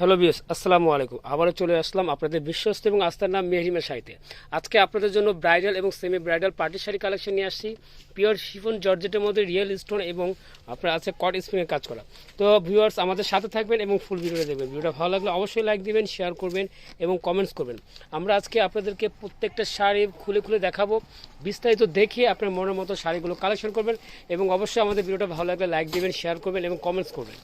Hello বিয়স আসসালামু আলাইকুম। আবারও চলে আসলাম আপনাদের বিশ্বস্ত এবং আস্থার নাম মেহরিমা শাড়িতে আজকে আপনাদের জন্য ব্রাইডাল এবং semi bridal party sari collection নিয়ে আসছি। পিওর শিফন জর্জেটের মধ্যে রিয়েল স্টোন এবং আপনার আছে কট স্প্রিংয়ের কাজ করা। তো ভিউয়ার্স, আমাদের সাথে থাকবেন এবং ফুল ভিডিওটা দেখবেন। ভিডিওটা ভালো লাগলে অবশ্যই লাইক দিবেন, শেয়ার করবেন এবং কমেন্টস করবেন। আমরা আজকে আপনাদেরকে প্রত্যেকটা শাড়ি খুলে খুলে দেখাবো। বিস্তারিত দেখে আপনার মনের মতো শাড়িগুলো কালেকশন করবেন এবং অবশ্যই আমাদের ভিডিওটা ভালো লাগলে লাইক দিবেন, শেয়ার করবেন এবং কমেন্টস করবেন।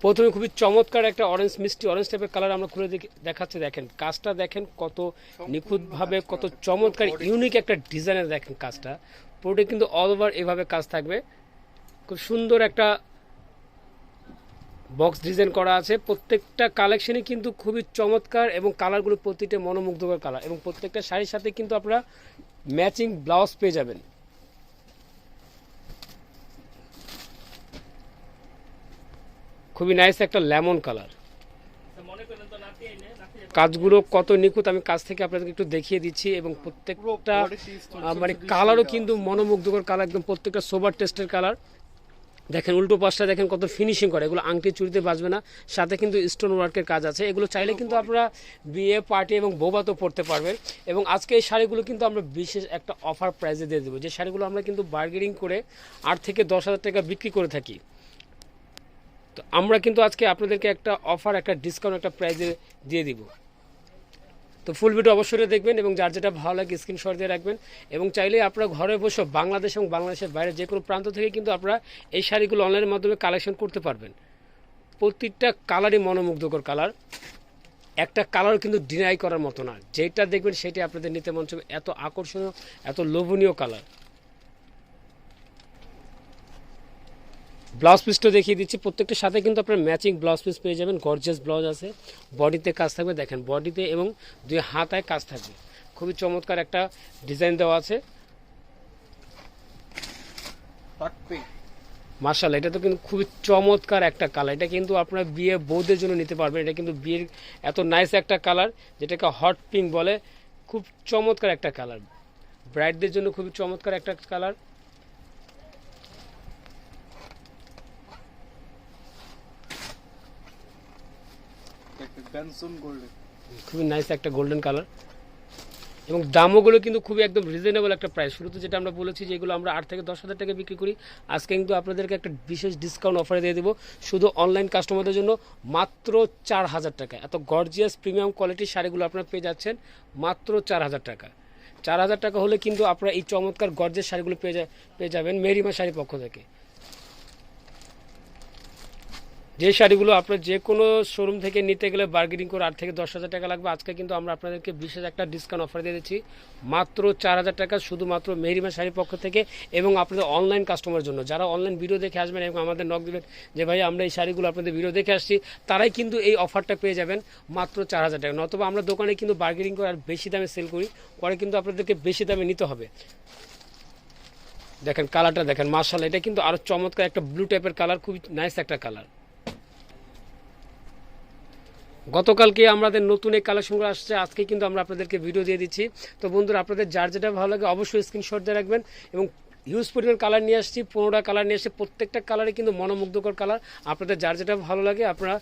প্রথমে খুবই চমৎকার একটা অরেঞ্জ মিষ্টি অরেঞ্জ টাইপের কালার আমরা খুলে দেখে- দেখাচ্ছি দেখেন কাজটা দেখেন কত নিখুঁতভাবে কত চমৎকার ইউনিক একটা ডিজাইনের দেখেন কাজটা। পুরোটা কিন্তু অল ওভার এভাবে কাজ থাকবে। খুব সুন্দর একটা বক্স ডিজাইন করা আছে। প্রত্যেকটা কালেকশনই কিন্তু খুবই চমৎকার এবং কালারগুলো প্রতিটা মনোমুগ্ধকর কালার এবং প্রত্যেকটা শাড়ির সাথে কিন্তু আপনারা ম্যাচিং ব্লাউজ পেয়ে যাবেন। খুবই নাইস একটা লেমন কালার কাজগুলো কত নিখুঁত আমি কাজ থেকে আপনাদেরকে একটু দেখিয়ে দিচ্ছি এবং প্রত্যেকটা মানে কালারও কিন্তু মনোমুগ্ধকর কালার একদম প্রত্যেকটা সোবার টেস্টের কালার দেখেন উল্টো পাশটা দেখেন কত ফিনিশিং করে এগুলো আংটি চুরিতে বাঁচবে না সাথে কিন্তু স্টোন ওয়ার্কের কাজ আছে। এগুলো চাইলে কিন্তু আপনারা বিয়ে পার্টি এবং বৌবাতেও পড়তে পারবেন। এবং আজকে এই শাড়িগুলো কিন্তু আমরা বিশেষ একটা অফার প্রাইজে দিয়ে দেবো। যে শাড়িগুলো আমরা কিন্তু বার্গেনিং করে আট থেকে দশ হাজার টাকা বিক্রি করে থাকি। তো আমরা কিন্তু আজকে আপনাদেরকে একটা অফার একটা ডিসকাউন্ট একটা প্রাইজে দিয়ে দিব। তো ফুল ভিডিও অবশ্যই দেখবেন এবং যার যেটা ভালো লাগে স্ক্রিনশট দিয়ে রাখবেন এবং চাইলে আপনারা ঘরে বসে বাংলাদেশ এবং বাংলাদেশের বাইরে যে কোনো প্রান্ত থেকে কিন্তু আপনারা এই শাড়িগুলো অনলাইনের মাধ্যমে কালেকশন করতে পারবেন। প্রত্যেকটা কালারই মনোমুগ্ধকর কালার একটা কালার কিন্তু ডিনাই করার মতো না। যেটা দেখবেন সেটাই আপনাদের নিতে মন এত আকর্ষণীয়, এত লোভনীয় কালার ব্লাউজ পিসটা দেখিয়ে দিচ্ছি। প্রত্যেকটার সাথে কিন্তু আপনার ম্যাচিং ব্লাউজ পিস পেয়ে যাবেন। গর্জিয়াস ব্লাউজ আছে। বডিতে কাজ থাকবে দেখেন বডিতে এবং দুই হাতায় কাজ থাকবে। খুবই চমৎকার একটা ডিজাইন দেওয়া আছে। মার্শাল এটা তো কিন্তু খুবই চমৎকার একটা কালার এটা কিন্তু আপনার বিয়ে বৌদের জন্য নিতে পারবেন। এটা কিন্তু বিয়ের এত নাইস একটা কালার যেটাকে হট পিঙ্ক বলে। খুব চমৎকার একটা কালার ব্রাইডদের জন্য খুবই চমৎকার একটা কালার খুবই নাইস একটা গোল্ডেন কালার এবং দামগুলো কিন্তু খুবই একদম রিজনেবল একটা প্রাইস শুরুতে যেটা আমরা বলেছি যেগুলো আমরা আট থেকে দশ হাজার টাকা বিক্রি করি, আজকে কিন্তু আপনাদেরকে একটা বিশেষ ডিসকাউন্ট অফারে দিয়ে দেবো। শুধু অনলাইন কাস্টমারদের জন্য মাত্র চার হাজার টাকা এত গর্জিয়াস প্রিমিয়াম কোয়ালিটির শাড়িগুলো আপনারা পেয়ে যাচ্ছেন মাত্র চার হাজার টাকা চার হাজার টাকা হলে কিন্তু আপনারা এই চমৎকার গর্জিয়াস শাড়িগুলো পেয়ে যা- পেয়ে যাবেন মেরিমা শাড়ির পক্ষ থেকে। যে শাড়িগুলো আপনার যে কোনো শোরুম থেকে নিতে গেলে বার্গেনিং করে আট থেকে দশ হাজার টাকা লাগবে। আজকে কিন্তু আমরা আপনাদেরকে বিশেষ একটা ডিসকাউন্ট অফার দিয়ে দিচ্ছি। মাত্র চার হাজার টাকা শুধুমাত্র মেহরিমা শাড়ির পক্ষ থেকে এবং আপনাদের অনলাইন কাস্টমার জন্য। যারা অনলাইন ভিডিও দেখে আসবেন এবং আমাদের নক দেবেন যে, ভাই, আমরা এই শাড়িগুলো আপনাদের ভিডিও দেখে আসছি। তারাই কিন্তু এই অফারটা পেয়ে যাবেন মাত্র চার হাজার টাকা। নতবা আমরা দোকানে কিন্তু বার্গেনিং করে আর বেশি দামে সেল করি। পরে কিন্তু আপনাদেরকে বেশি দামে নিতে হবে। দেখেন কালারটা দেখেন মার্শাল এটা কিন্তু আরও চমৎকার একটা ব্লু টাইপের কালার খুবই নাইস একটা কালার গতকালকে আমাদের নতুন এই কালেকশনগুলো আসছে, আজকে কিন্তু আমরা আপনাদেরকে ভিডিও দিয়ে দিচ্ছি। তো বন্ধুরা, আপনাদের যার যেটা ভালো লাগে অবশ্যই স্ক্রিনশট দিয়ে রাখবেন এবং হিউজ পরিমাণ কালার নিয়ে আসছি, পনেরোটা কালার নিয়ে আসছি, প্রত্যেকটা কালারে কিন্তু মনোমুগ্ধকর কালার আপনাদের যার যেটা ভালো লাগে, আপনারা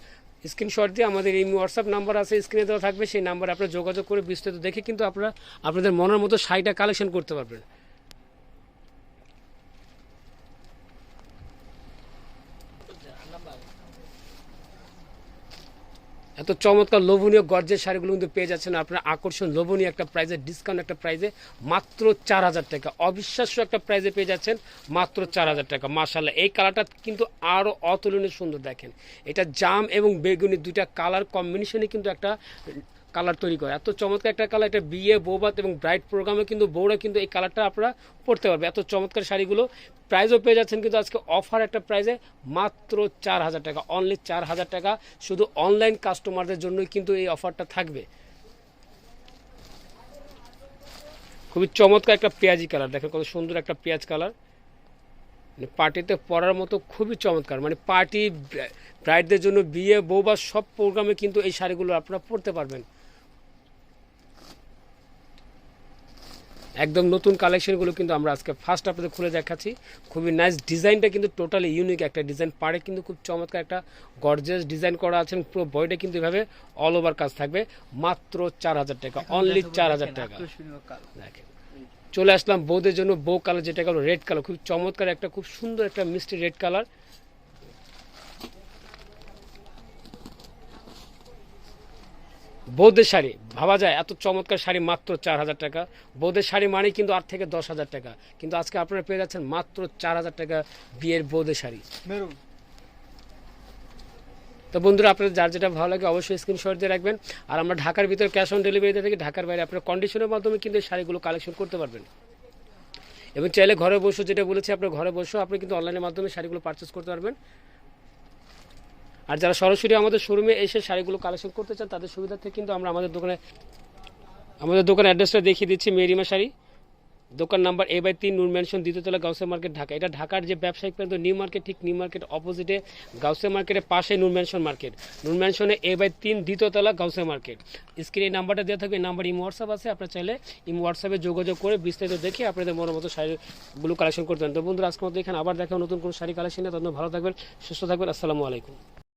স্ক্রিনশট দিয়ে আমাদের এই হোয়াটসঅ্যাপ নাম্বার আছে স্ক্রিনে দেওয়া থাকবে, সেই নাম্বারে আপনারা যোগাযোগ করে বিস্তারিত দেখে কিন্তু আপনারা আপনাদের মনের মতো শাড়িটা কালেকশন করতে পারবেন। এত চমৎকার লোভনীয়, গর্জের শাড়িগুলো কিন্তু পেয়ে যাচ্ছেন। আপনার আকর্ষণ লোভনীয় একটা প্রাইজে ডিসকাউন্ট একটা প্রাইজে মাত্র চার হাজার টাকা। অবিশ্বাস্য একটা প্রাইজে পেয়ে যাচ্ছেন মাত্র চার হাজার টাকা। মার্শাল্লাহ এই কালারটা কিন্তু আরও অতুলনীয় সুন্দর দেখেন। এটা জাম এবং বেগুনি দুইটা কালার কম্বিনেশনে কিন্তু একটা কালার তৈরি করে। এত চমৎকার একটা কালার এটা বিয়ে, বৌবাত এবং ব্রাইড প্রোগ্রামে কিন্তু বউরা কিন্তু এই কালারটা আপনারা পড়তে পারবে। এত চমৎকার শাড়িগুলো প্রাইসও পেয়ে যাচ্ছেন, কিন্তু আজকে অফার একটা প্রাইজে মাত্র চার হাজার টাকা অনলি চার হাজার টাকা। শুধু অনলাইন কাস্টমারদের জন্যই কিন্তু এই অফারটা থাকবে। খুবই চমৎকার একটা পেঁয়াজি কালার, দেখেন কত সুন্দর একটা পেঁয়াজ কালার। মানে পার্টিতে পরার মতো খুবই চমৎকার মানে পার্টি ব্রাইডদের জন্য বিয়ে, বউ বা সব প্রোগ্রামে কিন্তু এই শাড়িগুলো আপনারা পরতে পারবেন। একদম নতুন কালেকশনগুলো কিন্তু আমরা আজকে ফার্স্ট আপনাদের খুলে দেখাচ্ছি। খুবই নাইস ডিজাইনটা কিন্তু টোটালি ইউনিক একটা ডিজাইন পাড়ে কিন্তু খুব চমৎকার একটা গর্জিয়াস ডিজাইন করা আছে এবং পুরো বডিটা কিন্তু এভাবে অল ওভার কাজ থাকবে। মাত্র চার হাজার টাকা অনলি চার হাজার টাকা। দেখেন চলে আসলাম বৌদের জন্য বউ কালার যেটা গেল রেড কালার খুব চমৎকার একটা খুব সুন্দর একটা মিষ্টি রেড কালার বৌদের শাড়ি ভাবা যায় এত চমৎকার শাড়ি মাত্র চার হাজার টাকা। বৌদের শাড়ি মানে কিন্তু আট থেকে দশ হাজার টাকা। কিন্তু আজকে আপনারা পেয়ে যাচ্ছেন মাত্র চার হাজার টাকা বিয়ের বৌদের শাড়ি। তো বন্ধুরা আপনাদের যার যেটা ভালো লাগে অবশ্যই স্ক্রিনশট দিয়ে রাখবেন। আর আমরা ঢাকার ভিতরে ক্যাশ অন ডেলিভারিতে থাকি ঢাকার বাইরে আপনার কন্ডিশনের মাধ্যমে কিন্তু এই শাড়িগুলো কালেকশন করতে পারবেন। এবং চাইলে ঘরে বসে যেটা বলেছি আপনার ঘরে বসেও আপনি কিন্তু অনলাইনের মাধ্যমে শাড়িগুলো পারচেস করতে পারবেন। আর যারা সরাসরি আমাদের শোরুমে এসে শাড়িগুলো কালেকশন করতে চান, তাদের সুবিধার্থে কিন্তু আমরা আমাদের দোকানে, আমাদের দোকানের অ্যাড্রেসটা দেখিয়ে দিচ্ছি, মেরিমা শাড়ি। দোকান নাম্বার এ বাই তিন নূর ম্যানশন দ্বিতীয়তলা গাউসে মার্কেট ঢাকা। এটা ঢাকার যে ব্যবসায়িক প্রান্ত নিউ মার্কেট ঠিক নিউ মার্কেট অপোজিটে গাউসে মার্কেটের পাশে নূর ম্যানশন মার্কেট নূর ম্যানশনে এ বাই তিন দ্বিতীয়তলা গাউসে মার্কেট স্ক্রিনে নাম্বারটা দেওয়া থাকবে নাম্বার ইম হোয়াটসঅ্যাপ আছে, আপনার চাইলে ইম হোয়াটসঅ্যাপে যোগাযোগ করে বিস্তারিত দেখে আপনাদের মনের মতো শাড়িগুলো কালেকশন করতে পারেন। তো বন্ধুরা, আজকের মতো এখানে আবার দেখা নতুন কোনো শাড়ি কালেকশনে তখন ভালো থাকবেন, সুস্থ থাকবেন, আসসালামু আলাইকুম।